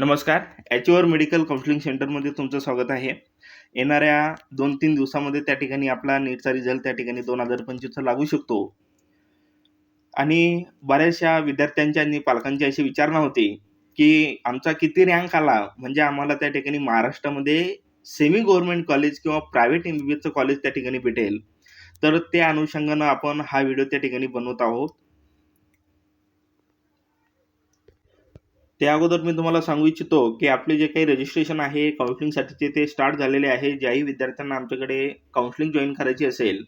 नमस्कार. ॲच्युअर medical counselling सेंटरमध्ये तुमचं स्वागत आहे. येणाऱ्या दोन तीन दिवसामध्ये त्या ठिकाणी आपला नीटचा रिझल्ट त्या ठिकाणी दोन हजार पंचवीसचा लागू शकतो. आणि बऱ्याचशा विद्यार्थ्यांच्या आणि पालकांची अशी विचारणा होती की आमचा किती रँक आला? म्हणजे आम्हाला त्या ठिकाणी महाराष्ट्रामध्ये सेमी गव्हर्नमेंट कॉलेज किंवा प्रायव्हेट एम बी एसचं कॉलेज त्या ठिकाणी भेटेल. तर त्या अनुषंगानं आपण हा व्हिडिओ त्या ठिकाणी बनवत आहोत. त्या अगोदर मी तुम्हाला सांगू इच्छितो की आपले जे काही रजिस्ट्रेशन आहे काउन्सिलिंगसाठीचे ते स्टार्ट झालेले आहे. ज्याही विद्यार्थ्यांना आमच्याकडे काउन्सिलिंग जॉईन करायची असेल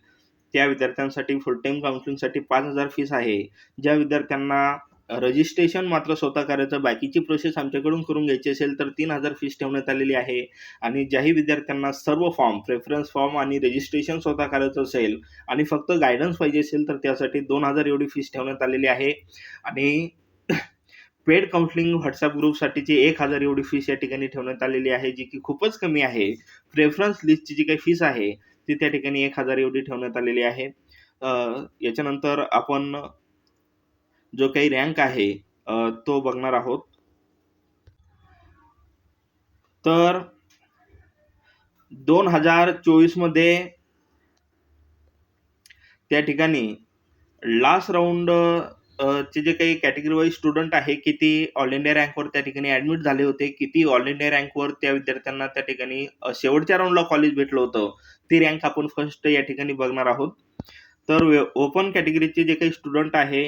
त्या विद्यार्थ्यांसाठी फुल टाईम काउन्सिलिंगसाठी पाच हजार फीस आहे. ज्या विद्यार्थ्यांना रजिस्ट्रेशन मात्र स्वतः करायचं बाकीची प्रोसेस आमच्याकडून करून घ्यायची असेल तर तीन हजार फीस ठेवण्यात आलेली आहे. आणि ज्याही विद्यार्थ्यांना सर्व फॉर्म प्रेफरन्स फॉर्म आणि रजिस्ट्रेशन स्वतः करायचं असेल आणि फक्त गायडन्स पाहिजे असेल तर त्यासाठी दोन हजार एवढी फीस ठेवण्यात आलेली आहे. आणि पेड काउन्सिलिंग व्हॉट्सअप ग्रुपसाठीची एक हजार एवढी फीस या ठिकाणी ठेवण्यात आलेली आहे जी की खूपच कमी आहे. प्रेफरन्स लिस्टची जी काही फीस आहे ती त्या ठिकाणी एक हजार एवढी ठेवण्यात आलेली आहे. याच्यानंतर आपण जो काही रँक आहे तो बघणार आहोत. तर दोन हजार चोवीसमध्ये त्या ठिकाणी लास्ट राऊंड चे जे काही कॅटेगरी वाईज स्टुडंट आहे किती ऑल इंडिया रँकवर त्या ठिकाणी ॲडमिट झाले होते किती ऑल इंडिया रँकवर त्या विद्यार्थ्यांना त्या ठिकाणी शेवटच्या राऊंडला कॉलेज भेटलं होतं ती रँक आपण फर्स्ट या ठिकाणी बघणार आहोत. तर ओपन कॅटेगरीचे जे काही स्टुडंट आहे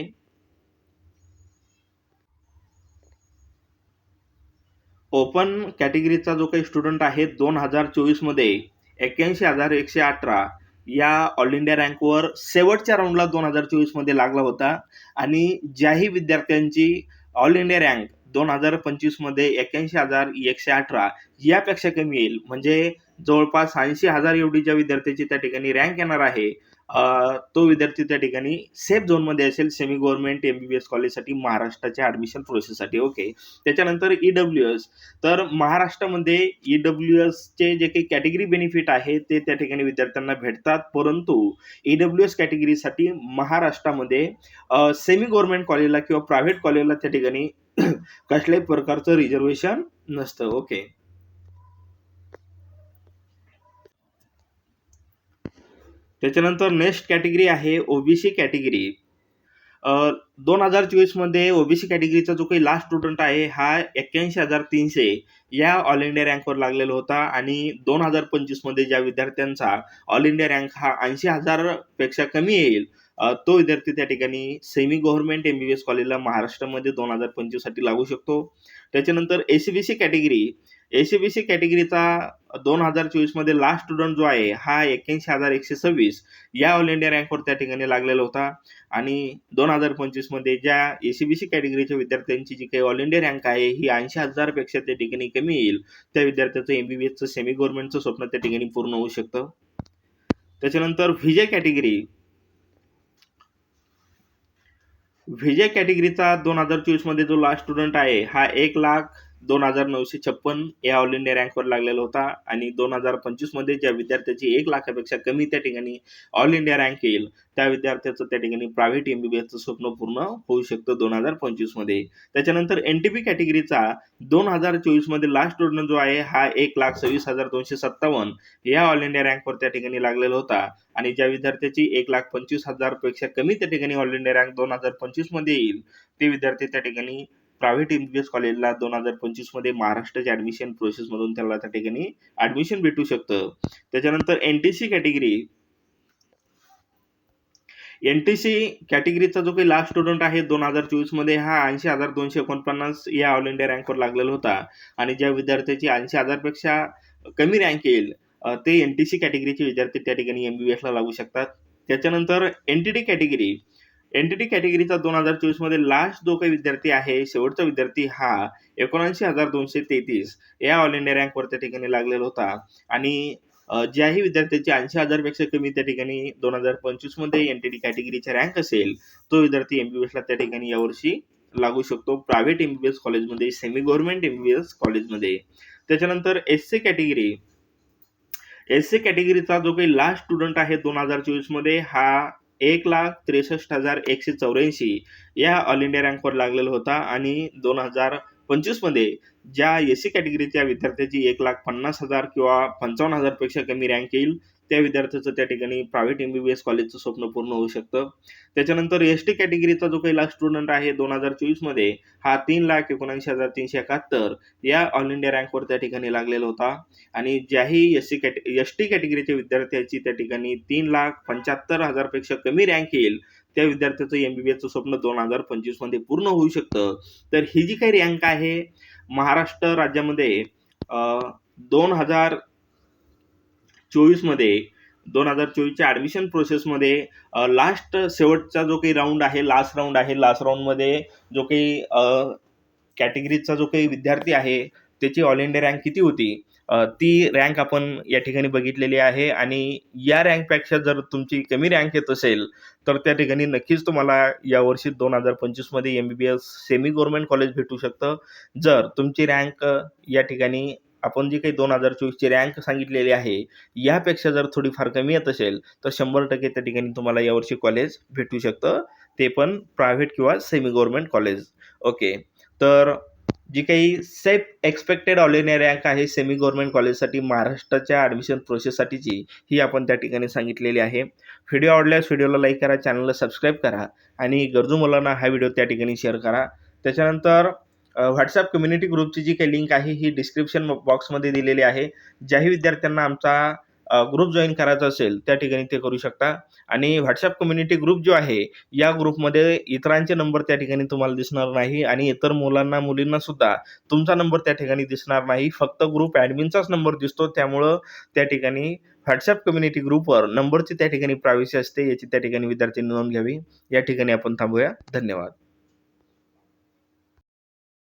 ओपन कॅटेगरीचा जो काही स्टुडंट आहे दोन हजार चोवीसमध्ये एक्क्याऐंशी हजार एकशे अठरा या ऑल इंडिया रँकवर शेवटच्या राऊंडला दोन हजार चोवीसमध्ये लागला होता. आणि ज्याही विद्यार्थ्यांची ऑल इंडिया रँक दोन हजार पंचवीसमध्ये एक्क्याऐंशी हजार एकशे अठरा यापेक्षा कमी येईल. म्हणजे जवळपास ऐंशी हजार एवढी ज्या विद्यार्थ्याची त्या ठिकाणी रँक येणार आहे तो विद्यार्थी त्या ठिकाणी सेफ झोनमध्ये असेल semi government M B B S कॉलेजसाठी महाराष्ट्राच्या ॲडमिशन प्रोसेससाठी ओके त्याच्यानंतर ई डब्ल्यू एस तर महाराष्ट्रामध्ये ई डब्ल्यू एसचे जे काही कॅटेगरी बेनिफिट आहे ते त्या ठिकाणी विद्यार्थ्यांना भेटतात. परंतु ई डब्ल्यू एस कॅटेगरीसाठी महाराष्ट्रामध्ये सेमी गव्हर्नमेंट कॉलेजला किंवा प्रायव्हेट कॉलेजला त्या ठिकाणी कसल्याही प्रकारचं रिझर्वेशन नसतं ओके त्याच्यानंतर नेक्स्ट कॅटेगरी आहे ओबीसी कॅटेगरी. दोन हजार चोवीसमध्ये ओबीसी कॅटेगरीचा जो काही लास्ट स्टुडंट आहे हा एक्क्याऐंशी हजार तीनशे या ऑल इंडिया रँकवर लागलेला होता आणि दोन हजार पंचवीसमध्ये ज्या विद्यार्थ्यांचा ऑल इंडिया रँक हा ऐंशी हजारपेक्षा कमी येईल तो विद्यार्थी त्या ठिकाणी semi government M B B S कॉलेजला महाराष्ट्रामध्ये दोन हजार पंचवीससाठी लागू शकतो. त्याच्यानंतर A C B C category SEBC कॅटेगरीचा दोन हजार चोवीसमध्ये लास्ट स्टुडंट जो आहे हा एक्क्याऐंशी हजार एकशे सव्वीस या ऑल इंडिया रँकवर त्या ठिकाणी लागलेला होता. आणि दोन हजार पंचवीसमध्ये ज्या ए सी बी सी कॅटेगरीच्या विद्यार्थ्यांची जी काही ऑल इंडिया रँक आहे ही ऐंशी हजारपेक्षा त्या ठिकाणी कमी येईल. त्या विद्यार्थ्याचं एम बी बी एसचं सेमी गव्हर्नमेंटचं स्वप्न त्या ठिकाणी पूर्ण होऊ शकतं. त्याच्यानंतर व्हिजे कॅटेगरी व्हिजे कॅटेगरीचा दोन हजार चोवीसमध्ये जो लास्ट स्टुडंट आहे हा एक लाख दोन हजार नऊशे छप्पन या ऑल इंडिया रँकवर लागलेला होता आणि दोन हजार पंचवीसमध्ये ज्या विद्यार्थ्याची एक लाखापेक्षा कमी त्या ठिकाणी ऑल इंडिया रँक येईल त्या विद्यार्थ्याचं त्या ठिकाणी प्रायव्हेट एम बी बी एसचं स्वप्न पूर्ण होऊ शकतं दोन हजार पंचवीसमध्ये त्याच्यानंतर एन टी पी कॅटेगरीचा दोन हजार चोवीसमध्ये लास्ट स्टुडंट जो आहे हा एक लाख सव्वीस हजार दोनशे सत्तावन्न या ऑल इंडिया रँकवर त्या ठिकाणी लागलेला होता आणि ज्या विद्यार्थ्याची एक लाख पंचवीस हजारपेक्षा कमी त्या ठिकाणी ऑल इंडिया रँक दोन हजार पंचवीसमध्ये येईल ते विद्यार्थी त्या ठिकाणी प्रायव्हेट एम बी एस कॉलेजला दोन हजार पंचवीसमध्ये महाराष्ट्राच्या ॲडमिशन प्रोसेसमधून त्याला त्या ठिकाणी ॲडमिशन भेटू शकतं. त्याच्यानंतर N T C category N T C कॅटेगरीचा जो काही लास्ट स्टुडंट आहे दोन हजार चोवीसमध्ये हा ऐंशी हजार दोनशे एकोणपन्नास या ऑल इंडिया रँकवर लागलेला होता. आणि ज्या विद्यार्थ्याची ऐंशी हजारपेक्षा कमी रँक येईल ते एन टी सी कॅटेगरीचे विद्यार्थी त्या ठिकाणी एम बी बी एसला लागू शकतात. त्याच्यानंतर N T T category N T T कॅटेगरीचा दोन हजार चोवीसमध्ये लास्ट जो काही विद्यार्थी आहे शेवटचा विद्यार्थी हा एकोणऐंशी हजार दोनशे तेहतीस. या ऑल इंडिया रँकवर त्या ठिकाणी लागलेला होता. आणि ज्याही विद्यार्थ्याची ऐंशी हजारपेक्षा कमी त्या ठिकाणी दोन हजार पंचवीसमध्ये एन टी टी कॅटेगरीचा रँक असेल तो विद्यार्थी एम बी बी एसला त्या ठिकाणी यावर्षी लागू शकतो. प्रायव्हेट एम बी एस कॉलेजमध्ये semi government M B S कॉलेजमध्ये त्याच्यानंतर S C category S C कॅटेगरीचा जो काही लास्ट स्टुडंट आहे दोन हजार चोवीसमध्ये हा एक लाख त्रेसष्ट हजार एकशे चौऱ्याऐंशी या ऑल इंडिया रँकवर लागलेला होता आणि दोन हजार पंचवीसमध्ये ज्या एस सी कॅटेगरीच्या विद्यार्थ्याची एक लाख पन्नास हजार किंवा पंचावन्न हजारपेक्षा कमी रँक येईल त्या विद्यार्थ्याचं त्या ठिकाणी private M B B S कॉलेजचं स्वप्न पूर्ण होऊ शकतं. त्याच्यानंतर एस टी कॅटेगरीचा जो काही लास्ट स्टुडंट आहे दोन हजार चोवीसमध्ये हा तीन लाख एकोणऐंशी हजार तीनशे एकाहत्तर या ऑल इंडिया रँकवर त्या ठिकाणी लागलेला होता. आणि ज्याही एस सी कॅटे एस टी कॅटेगरीच्या विद्यार्थ्याची त्या ठिकाणी तीन लाख पंच्याहत्तर हजारपेक्षा कमी रँक येईल त्या विद्यार्थ्याचं एम बी बी एसचं स्वप्न दोन हजार पंचवीसमध्ये पूर्ण होऊ शकतं. तर ही जी काही रँक आहे महाराष्ट्र राज्यामध्ये दोन हजार चोवीसमध्ये दोन हजार चोवीसच्या ॲडमिशन प्रोसेसमध्ये लास्ट शेवटचा जो काही राऊंड आहे लास्ट राऊंड आहे लास्ट राऊंडमध्ये जो काही कॅटेगरीचा जो काही विद्यार्थी आहे त्याची ऑल इंडिया रँक किती होती? ती रँक आपण या ठिकाणी बघितलेली आहे आणि या रँकपेक्षा जर तुमची कमी रँक येत असेल तर त्या ठिकाणी नक्कीच तुम्हाला यावर्षी दोन हजार पंचवीसमध्ये M B B S semi government college भेटू शकतं. जर तुमची रँक या ठिकाणी आपण जी काही दोन हजार चोवीसची रँक सांगितलेली आहे यापेक्षा जर थोडीफार कमी येत असेल तर शंभर टक्के त्या ठिकाणी तुम्हाला यावर्षी कॉलेज भेटू शकतं. ते पण प्रायव्हेट किंवा सेमी गव्हर्नमेंट कॉलेज ओके तर जी काही सेफ एक्सपेक्टेड ऑल रँक आहे सेमी गव्हर्नमेंट कॉलेजसाठी महाराष्ट्राच्या ॲडमिशन प्रोसेससाठीची ही आपण त्या ठिकाणी सांगितलेली आहे. व्हिडिओ आवडल्यास व्हिडिओला लाईक करा चॅनलला सबस्क्राईब करा आणि गरजू मुलांना हा व्हिडिओ त्या ठिकाणी शेअर करा. त्याच्यानंतर व्हॉट्सॲप कम्युनिटी ग्रुपची जी काही लिंक आहे ही डिस्क्रिप्शन बॉक्समध्ये दिलेली आहे. ज्याही विद्यार्थ्यांना आमचा ग्रुप जॉईन करायचा असेल त्या ठिकाणी ते करू शकता. आणि व्हॉट्सअप कम्युनिटी ग्रुप जो आहे या ग्रुपमध्ये इतरांचे नंबर त्या ठिकाणी तुम्हाला दिसणार नाही आणि इतर मुलांना मुलींना सुद्धा तुमचा नंबर त्या ठिकाणी दिसणार नाही. फक्त ग्रुप ॲडमिनचाच नंबर दिसतो. त्यामुळं त्या ठिकाणी व्हॉट्सअप कम्युनिटी ग्रुपवर नंबरची त्या ठिकाणी प्रायव्हसी असते याची त्या ठिकाणी विद्यार्थ्यांनी नोंद घ्यावी. या ठिकाणी आपण थांबूया. धन्यवाद.